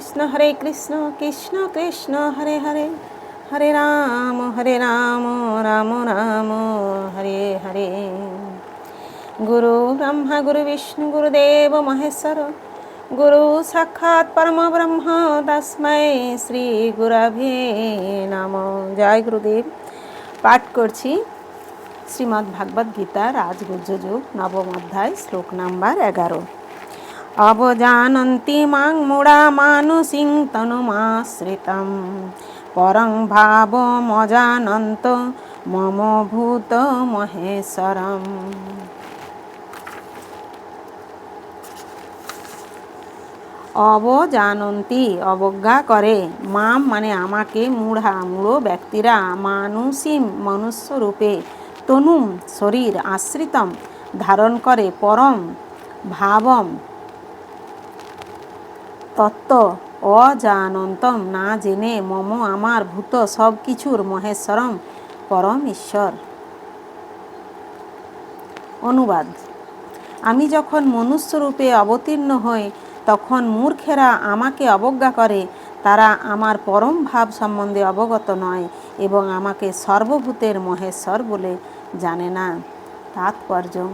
কৃষ্ণ হরে কৃষ্ণ কৃষ্ণ কৃষ্ণ, হরে হরে। হরে রাম হরে রাম রাম রাম, হরে হরে। গুরু ব্রহ্মা, গুরু বিষ্ণু গুরুদেব মহেশ্বর। গুরু সাক্ষাৎ পরম ব্রহ্ম, তস্মৈ শ্রী গুরভে নম। জয় গুরুদেব। পাঠ করছি শ্রীমদ্ ভাগবত গীতা রাজগুজ্জযোগ নবম অধ্যায়, শ্লোক নাম্বার এগারো। মাং মুড়া মানুষিং তনুমাশ্রিতম পরং ভাবমজানন্ত মম ভূত মহেশ্বরম অবজানন্তি অবজ্ঞা করে মাম মানে আমাকে মূঢ়া মূঢ় ব্যক্তিরা মানুষিম মনুষ্য রূপে তনুম শরীর আশ্রিতম ধারণ করে, পরম ভাবম তত্ত্ব। অজানন্তম, না জেনে মম আমার ভূত সব কিছুর মহেশ্বরম, পরম ঈশ্বর। অনুবাদ। আমি যখন মনুষ্যরূপে অবতীর্ণ হই, তখন মূর্খেরা আমাকে অবজ্ঞা করে। তারা আমার পরম ভাব সম্বন্ধে অবগত নয় এবং আমাকে সর্বভূতের মহেশ্বর বলে জানে না। তাৎপর্য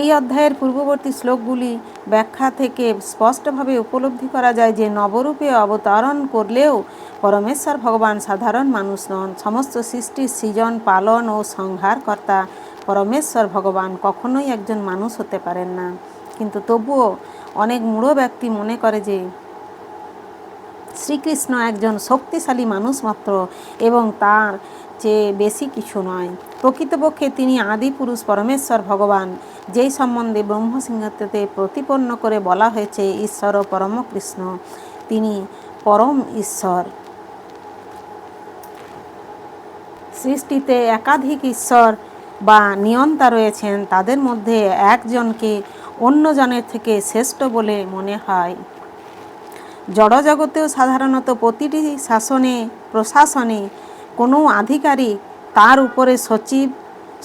এই অধ্যায়ের পূর্ববর্তী শ্লোকগুলি ব্যাখ্যা থেকে স্পষ্টভাবে উপলব্ধি করা যায় যে নবরূপে অবতরণ করলেও পরমেশ্বর ভগবান সাধারণ মানুষ নন। সমস্ত সৃষ্টির সৃজন, পালন ও সংহারকর্তা পরমেশ্বর ভগবান কখনোই একজন মানুষ হতে পারেন না। কিন্তু তবুও অনেক মূঢ় ব্যক্তি মনে করে যে শ্রীকৃষ্ণ একজন শক্তিশালী মানুষ মাত্র এবং তার চেয়ে বেশি কিছু নয়। প্রকৃতপক্ষে তিনি আদি পুরুষ পরমেশ্বর ভগবান। যেই সম্বন্ধে ব্রহ্মসিংহতে প্রতিপন্ন করে বলা হয়েছে, ঈশ্বর ও পরম কৃষ্ণ তিনি পরম ঈশ্বর। সৃষ্টিতে একাধিক ঈশ্বর বা নিয়ন্তা রয়েছেন, তাদের মধ্যে একজনকে অন্যজনের থেকে শ্রেষ্ঠ বলে মনে হয়। জড়জগতেও সাধারণত প্রতিটি শাসনে, প্রশাসনে কোনো আধিকারিক তার উপরে সচিব,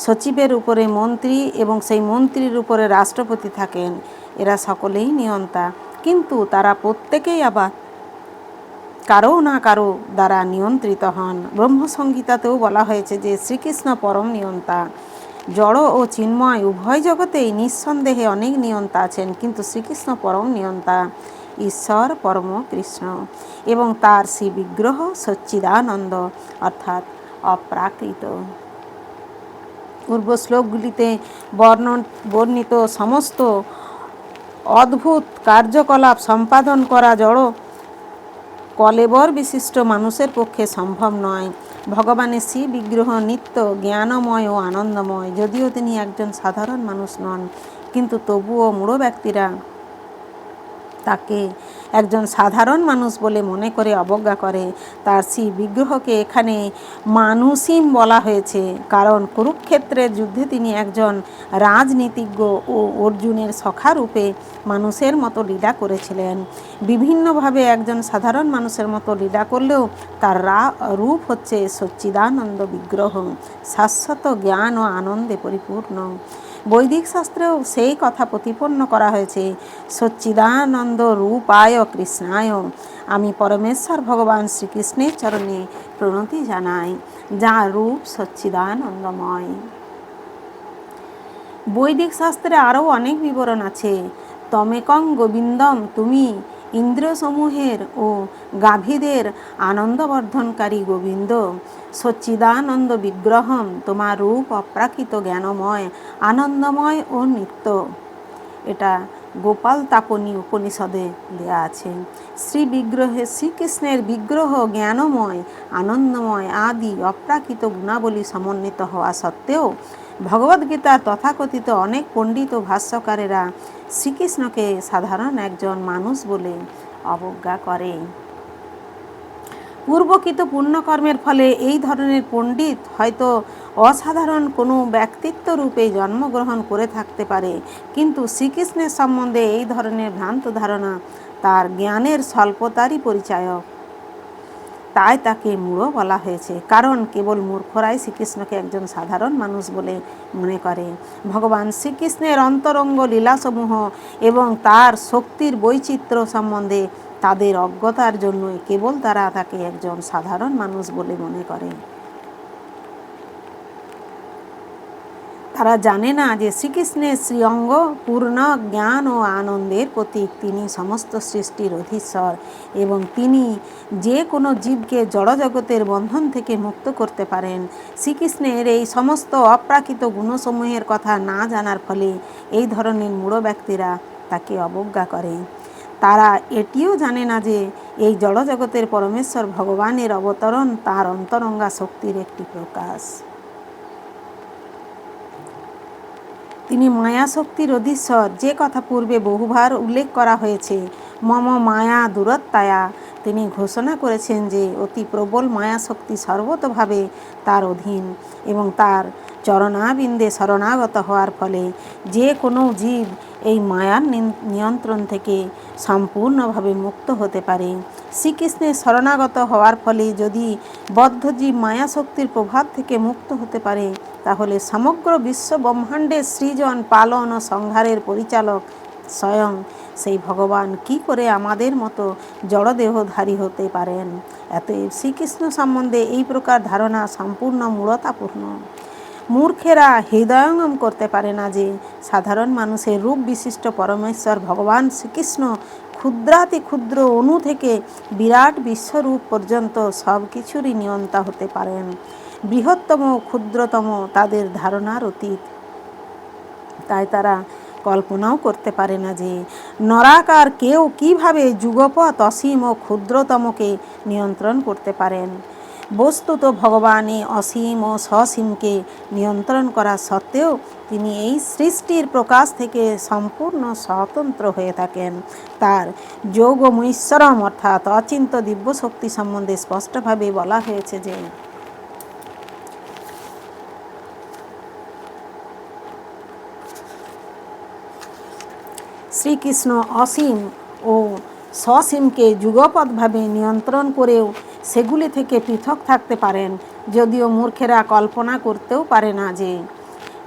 সচিবের উপরে মন্ত্রী এবং সেই মন্ত্রীর উপরে রাষ্ট্রপতি থাকেন। এরা সকলেই নিয়ন্তা। কিন্তু তারা প্রত্যেকেই আবার কারও না কারও দ্বারা নিয়ন্ত্রিত হন। ব্রহ্মসংগীতাতেও বলা হয়েছে যে শ্রীকৃষ্ণ পরম নিয়ন্তা। জড় ও চিন্ময় উভয় জগতেই নিঃসন্দেহে অনেক নিয়ন্তা আছেন, কিন্তু শ্রীকৃষ্ণ পরম নিয়ন্তা। ঈশ্বর পরম কৃষ্ণ এবং তার শ্রী বিগ্রহ সচ্চিদানন্দ অর্থাৎ অপ্রাকৃত। পূর্ব শ্লোকগুলিতে বর্ণন বর্ণিত সমস্ত অদ্ভুত কার্যকলাপ সম্পাদন করা জড় কলেবর বিশিষ্ট মানুষের পক্ষে সম্ভব নয়। ভগবানের শ্রী বিগ্রহ নিত্য জ্ঞানময় ও আনন্দময়, যদিও তিনি একজন সাধারণ মানুষ নন, কিন্তু তবুও মূঢ় ব্যক্তিরা তাকে একজন সাধারণ মানুষ বলে মনে করে অবজ্ঞা করে। তার সেই বিগ্রহকে এখানে মানুষিম বলা হয়েছে। কারণ কুরুক্ষেত্রের যুদ্ধে তিনি একজন রাজনীতিজ্ঞ ও অর্জুনের সখারূপে মানুষের মতো লীলা করেছিলেন। বিভিন্নভাবে একজন সাধারণ মানুষের মতো লীলা করলেও তার রা, রূপ হচ্ছে সচ্চিদানন্দ বিগ্রহ, শাশ্বত জ্ঞান ও আনন্দে পরিপূর্ণ। বৈদিক শাস্ত্রেও সেই কথা প্রতিপন্ন করা হয়েছে, সচ্চিদানন্দ রূপায় কৃষ্ণায়, আমি পরমেশ্বর ভগবান শ্রীকৃষ্ণের চরণে প্রণতি জানাই যা রূপ সচ্চিদানন্দময়। বৈদিক শাস্ত্রে আরও অনেক বিবরণ আছে, তমেকং গোবিন্দম, তুমি ইন্দ্রসমূহের ও গাভীদের আনন্দবর্ধনকারী গোবিন্দ, সচ্চিদানন্দ বিগ্রহম, তোমার রূপ অপ্রাকৃত জ্ঞানময়, আনন্দময় ও নিত্য। এটা গোপাল তাপনী উপনিষদে দেয়া আছে। শ্রী বিগ্রহে শ্রীকৃষ্ণের বিগ্রহ জ্ঞানময়, আনন্দময় আদি অপ্রাকৃত গুণাবলী সমন্বিত হওয়া সত্ত্বেও ভগবদ্গীতার তথাকথিত অনেক পণ্ডিত ভাষ্যকারেরা শ্রীকৃষ্ণকে সাধারণ একজন মানুষ বলে অবজ্ঞা করে। পূর্বকৃত পুণ্যকর্মের ফলে এই ধরনের পণ্ডিত হয়তো অসাধারণ কোনো ব্যক্তিত্ব রূপে জন্মগ্রহণ করে থাকতে পারে। কিন্তু শ্রীকৃষ্ণের সম্বন্ধে এই ধরনের ভ্রান্ত ধারণা তার জ্ঞানের স্বল্পতারই পরিচায়ক। তাই তাকে মূঢ় বলা হয়েছে। কারণ কেবল মূর্খরাই শ্রীকৃষ্ণকে একজন সাধারণ মানুষ বলে মনে করে। ভগবান শ্রীকৃষ্ণের অন্তরঙ্গ লীলাসমূহ এবং তার শক্তির বৈচিত্র্য সম্বন্ধে তাদের অজ্ঞতার জন্যই কেবল তারা তাকে একজন সাধারণ মানুষ বলে মনে করে। তারা জানে না যে শ্রীকৃষ্ণের শ্রীঅঙ্গ, পূর্ণ জ্ঞান ও আনন্দের প্রতীক। তিনি সমস্ত সৃষ্টির অধীশ্বর এবং তিনি যে কোনো জীবকে জড়জগতের বন্ধন থেকে মুক্ত করতে পারেন। শ্রীকৃষ্ণের এই সমস্ত অপ্রাকৃত গুণসমূহের কথা না জানার ফলে এই ধরনের মূঢ় ব্যক্তিরা তাকে অবজ্ঞা করে। তারা এটিও জানে না যে এই জড়জগতের পরমেশ্বর ভগবানের অবতরণ তার অন্তরঙ্গা শক্তির একটি প্রকাশ। তিনি মায়া শক্তির অধীশ্বর। যে কথা পূর্বে বহুবার উল্লেখ করা হয়েছে, মম মায়া দূরত্বায়া তিনি ঘোষণা করেছেন যে, অতি প্রবল মায়াশক্তি সর্বতভাবে তার অধীন এবং তার চরণাবিন্দে শরণাগত হওয়ার ফলে যে কোনো জীব এই মায়ার নিয়ন্ত্রণ থেকে সম্পূর্ণভাবে মুক্ত হতে পারে। শ্রীকৃষ্ণের শরণাগত হওয়ার ফলে যদি বদ্ধজীব মায়া শক্তির প্রভাব থেকে মুক্ত হতে পারে তাহলে সমগ্র বিশ্ব ব্রহ্মাণ্ডের সৃজন, পালন ও সংহারের পরিচালক স্বয়ং। সেই ভগবান কি করে আমাদের মতো জড়দেহধারী হতে পারেন? এত শ্রীকৃষ্ণ সম্বন্ধে এই প্রকার ধারণা সম্পূর্ণ মূলতাপূর্ণ। মূর্খেরা হৃদয়ঙ্গম করতে পারে না যে, সাধারণ মানুষের রূপ বিশিষ্ট পরমেশ্বর ভগবান শ্রীকৃষ্ণ ক্ষুদ্রাতি ক্ষুদ্র অণু থেকে বিরাট বিশ্বরূপ পর্যন্ত সব কিছুরই নিয়ন্তা হতে পারেন। বৃহত্তম ক্ষুদ্রতম তাদের ধারণার অতীত। তাই তারা কল্পনাও করতে পারে না যে নরাকার কেউ কীভাবে যুগপথ অসীম ও ক্ষুদ্রতমকে নিয়ন্ত্রণ করতে পারেন। বস্তুত ভগবানে অসীম ও সসীমকে নিয়ন্ত্রণ করা সত্ত্বেও তিনি এই সৃষ্টির প্রকাশ থেকে সম্পূর্ণ স্বতন্ত্র হয়ে থাকেন। তার যোগ মৈশ্বরম অর্থাৎ অচিন্ত দিব্য শক্তি সম্বন্ধে স্পষ্টভাবে বলা হয়েছে যে শ্রীকৃষ্ণ অসীম ও সসীমকে যুগপৎভাবে নিয়ন্ত্রণ করেও সেগুলি থেকে পৃথক থাকতে পারেন, যদিও মূর্খেরা কল্পনা করতেও পারে না যে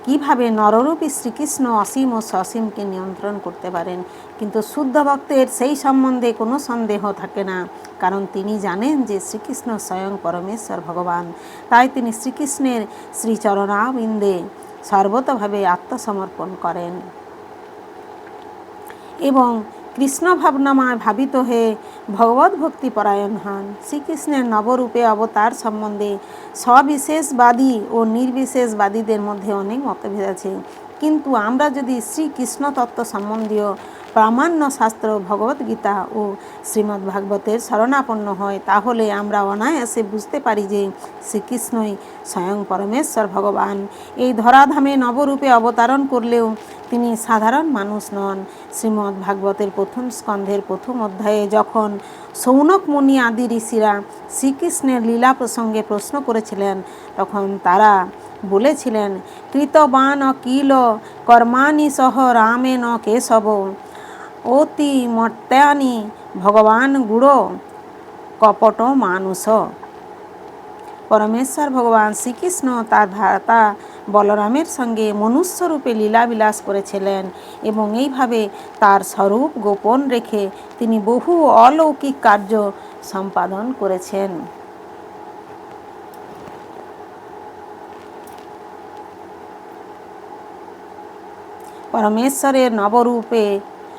কীভাবে নররূপী শ্রীকৃষ্ণ অসীম ও সসীমকে নিয়ন্ত্রণ করতে পারেন। কিন্তু শুদ্ধ ভক্তের সেই সম্বন্ধে কোনো সন্দেহ থাকে না, কারণ তিনি জানেন যে শ্রীকৃষ্ণ স্বয়ং পরমেশ্বর ভগবান। তাই তিনি শ্রীকৃষ্ণের শ্রীচরণাবিন্দে সর্বতভাবে আত্মসমর্পণ করেন। এবং কৃষ্ণ ভাবনামায় ভাবিত হয়ে ভগবত ভক্তি পরায়ণ হন। শ্রীকৃষ্ণের নবরূপে অবতার সম্বন্ধে সবিশেষবাদী ও নির্বিশেষবাদীদের মধ্যে অনেক মতভেদ আছে। কিন্তু আমরা যদি শ্রীকৃষ্ণ তত্ত্ব সম্বন্ধীয় প্রামাণ্য শাস্ত্র, ভগবদ্গীতা ও শ্রীমদ্ ভাগবতের শরণাপন্ন হয়, তাহলে আমরা অনায়াসে বুঝতে পারি যে শ্রীকৃষ্ণই স্বয়ং পরমেশ্বর ভগবান। এই ধরাধামে নবরূপে অবতারণ করলেও তিনি সাধারণ মানুষ নন। শ্রীমদ্ ভাগবতের প্রথম স্কন্ধের প্রথম অধ্যায়ে যখন সৌনক মুনি আদি ঋষিরা শ্রীকৃষ্ণের লীলা প্রসঙ্গে প্রশ্ন করেছিলেন, তখন তারা বলেছিলেন, কৃতবান কিল কর্মাণি সহ রামেন কেশব, অতি মর্ত্যানি ভগবান গুড়, কপট মানুষ। পরমেশ্বর ভগবান শ্রীকৃষ্ণ তার ভ্রাতা বলরামের সঙ্গে মনুষ্যরূপে লীলাবিলাস করেছিলেন এবং এইভাবে তার স্বরূপ গোপন রেখে তিনি বহু অলৌকিক কার্য সম্পাদন করেছেন। পরমেশ্বরের নবরূপে,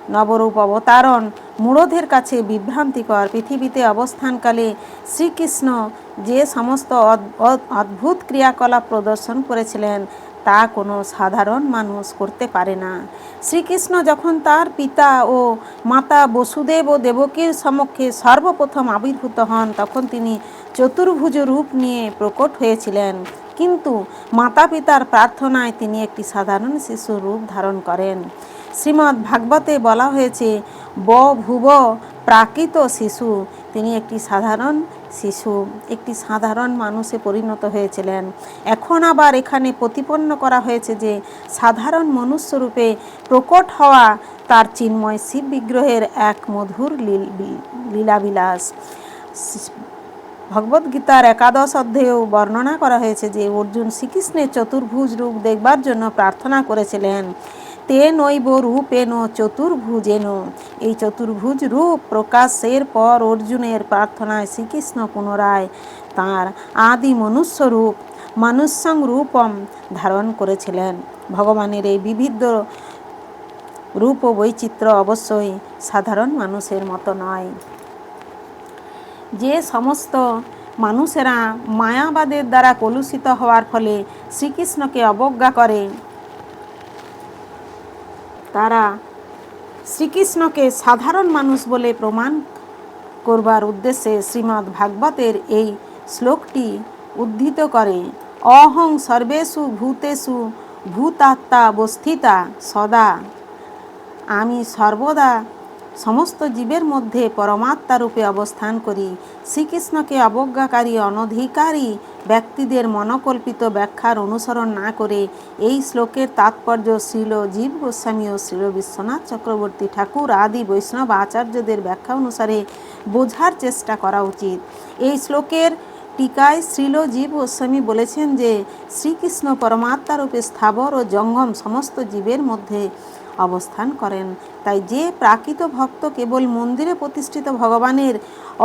নবরূপ অবতারণ মূঢ়দের কাছে বিভ্রান্তিকর পৃথিবীতে অবস্থানকালে শ্রীকৃষ্ণ যে সমস্ত অদ্ভুত ক্রিয়াকলাপ প্রদর্শন করেছিলেন, তা কোনো সাধারণ মানুষ করতে পারে না। শ্রীকৃষ্ণ যখন তার পিতা ও মাতা বসুদেব ও দেবকীর সমক্ষে সর্বপ্রথম আবির্ভূত হন, তখন তিনি চতুর্ভুজ রূপ নিয়ে প্রকট হয়েছিলেন। কিন্তু মাতা পিতার প্রার্থনায় তিনি একটি সাধারণ শিশু রূপ ধারণ করেন। শ্রীমদ্ ভাগবতে বলা হয়েছে, ব ভুব প্রাকৃত শিশু। তিনি একটি সাধারণ শিশু, একটি সাধারণ মানুষে পরিণত হয়েছিলেন। এখন আবার এখানে প্রতিপন্ন করা হয়েছে যে, সাধারণ মনুষ্যরূপে প্রকট হওয়া তার চিন্ময় শিব বিগ্রহের এক মধুর লীলাবিলাস। ভগবদ্গীতার একাদশ অধ্যায়েও বর্ণনা করা হয়েছে যে, অর্জুন শ্রীকৃষ্ণের চতুর্ভুজ রূপ দেখবার জন্য প্রার্থনা করেছিলেন। তে নৈব রূপেন চতুর্ভুজেন। এই চতুর্ভুজ রূপ প্রকাশের পর অর্জুনের প্রার্থনায় শ্রীকৃষ্ণ পুনরায় তাঁর আদি মনুষ্যরূপ মানুষ্যং রূপম ধারণ করেছিলেন। ভগবানের এই বিবিধ রূপ বৈচিত্র্য অবশ্যই সাধারণ মানুষের মতো নয়। যে সমস্ত মানুষেরা মায়াবাদের দ্বারা কলুষিত হওয়ার ফলে শ্রীকৃষ্ণকে অবজ্ঞা করে তারা শ্রীকৃষ্ণকে সাধারণ মানুষ বলে প্রমাণ করবার উদ্দেশ্যে শ্রীমদ্ ভাগবতের এই শ্লোকটি উদ্ধৃত করে। অহং সর্বেষু ভূতেষু ভূতাত্মা বস্থিতা সদা। আমি সর্বদা সমস্ত জীবের মধ্যে পরমাত্মা রূপে অবস্থান করি। শ্রীকৃষ্ণকে অবজ্ঞাকারী, অনধিকারী ব্যক্তিদের মনকল্পিত ব্যাখ্যার অনুসরণ না করে এই শ্লোকের তাৎপর্য শ্রীল জীব গোস্বামী ও শ্রীল বিশ্বনাথ চক্রবর্তী ঠাকুর আদি বৈষ্ণব আচার্যদের ব্যাখ্যা অনুসারে বোঝার চেষ্টা করা উচিত। এই শ্লোকের টিকায় শ্রীল জীব গোস্বামী বলেছেন যে, শ্রীকৃষ্ণ পরমাত্মা রূপে স্থাবর ও জঙ্গম সমস্ত জীবের মধ্যে অবস্থান করেন। তাই যে প্রাকৃত ভক্ত কেবল মন্দিরে প্রতিষ্ঠিত ভগবানের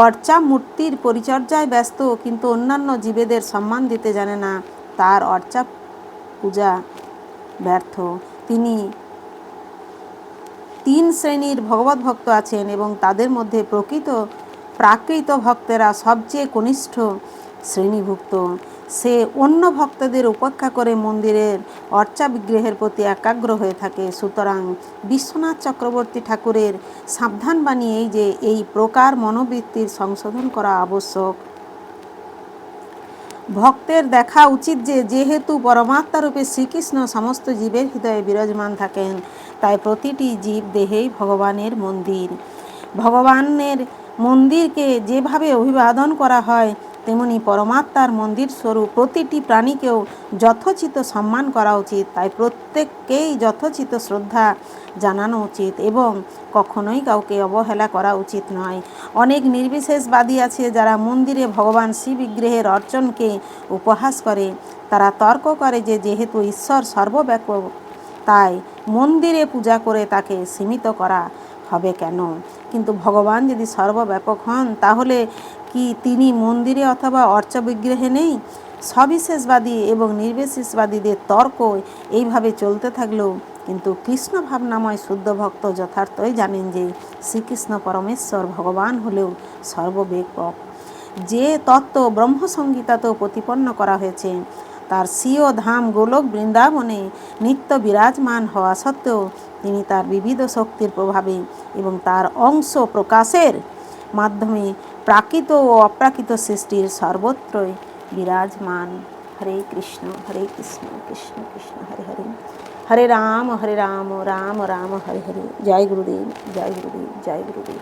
অর্চা মূর্তির পরিচর্যায় ব্যস্ত, কিন্তু অন্যান্য জীবেদের সম্মান দিতে জানে না। তার অর্চা পূজা ব্যর্থ। তিনি তিন শ্রেণির ভগবত ভক্ত আছেন এবং তাদের মধ্যে প্রকৃত প্রাকৃত ভক্তেরা সবচেয়ে কনিষ্ঠ। শ্রেণীভুক্ত। সে অন্য ভক্তদের উপেক্ষা করে মন্দিরের অর্চা বিগ্রহের প্রতি একাগ্র হয়ে থাকে। সুতরাং বিশ্বনাথ চক্রবর্তী ঠাকুরের সাবধান বাণী এই যে এই প্রকার মনোবৃত্তির সংশোধন করা আবশ্যক। ভক্তের দেখা উচিত যে, যেহেতু পরমাত্মারূপে শ্রীকৃষ্ণ সমস্ত জীবের হৃদয়ে বিরাজমান থাকেন, তাই প্রতিটি জীব দেহেই ভগবানের মন্দির। ভগবানের মন্দিরকে যেভাবে অভিবাদন করা হয় তেমনি পরমাত্মার মন্দির স্বরূপ প্রতিটি প্রাণীকেও যথোচিত সম্মান করা উচিত। তাই প্রত্যেককেই যথোচিত শ্রদ্ধা জানানো উচিত এবং কখনোই কাউকে অবহেলা করা উচিত নয়। অনেক নির্বিশেষবাদী আছে যারা মন্দিরে ভগবান শ্রী বিগ্রহের অর্চনকে উপহাস করে। তারা তর্ক করে যে যেহেতু ঈশ্বর সর্বব্যাপক, তাই মন্দিরে পূজা করে তাকে সীমিত করা হবে কেন? কিন্তু ভগবান যদি সর্বব্যাপক হন, তাহলে কি তিনি মন্দিরে অথবা অর্চ বিগ্রহে নেই? সবিশেষবাদী এবং নির্বিশেষবাদীদের তর্ক এইভাবে চলতে থাকলেও কিন্তু কৃষ্ণ ভাবনাময় শুদ্ধ ভক্ত যথার্থই জানেন যে শ্রীকৃষ্ণ পরমেশ্বর ভগবান হলেও সর্বব্যাপক। যে তত্ত্ব ব্রহ্মসংগীতাতেও প্রতিপন্ন করা হয়েছে, তার স্বীয় ধাম গোলক বৃন্দাবনে নিত্য বিরাজমান হওয়া সত্ত্বেও তিনি তার বিবিধ শক্তির প্রভাবে এবং তার অংশ প্রকাশের মাধ্যমে প্রাকৃত ও অপ্রাকৃত সৃষ্টির সর্বত্রই বিরাজমান। হরে কৃষ্ণ হরে কৃষ্ণ কৃষ্ণ কৃষ্ণ, হরে হরে। হরে রাম হরে রাম রাম রাম, হরে হরে। জয় গুরুদেব জয় গুরুদেব জয় গুরুদেব।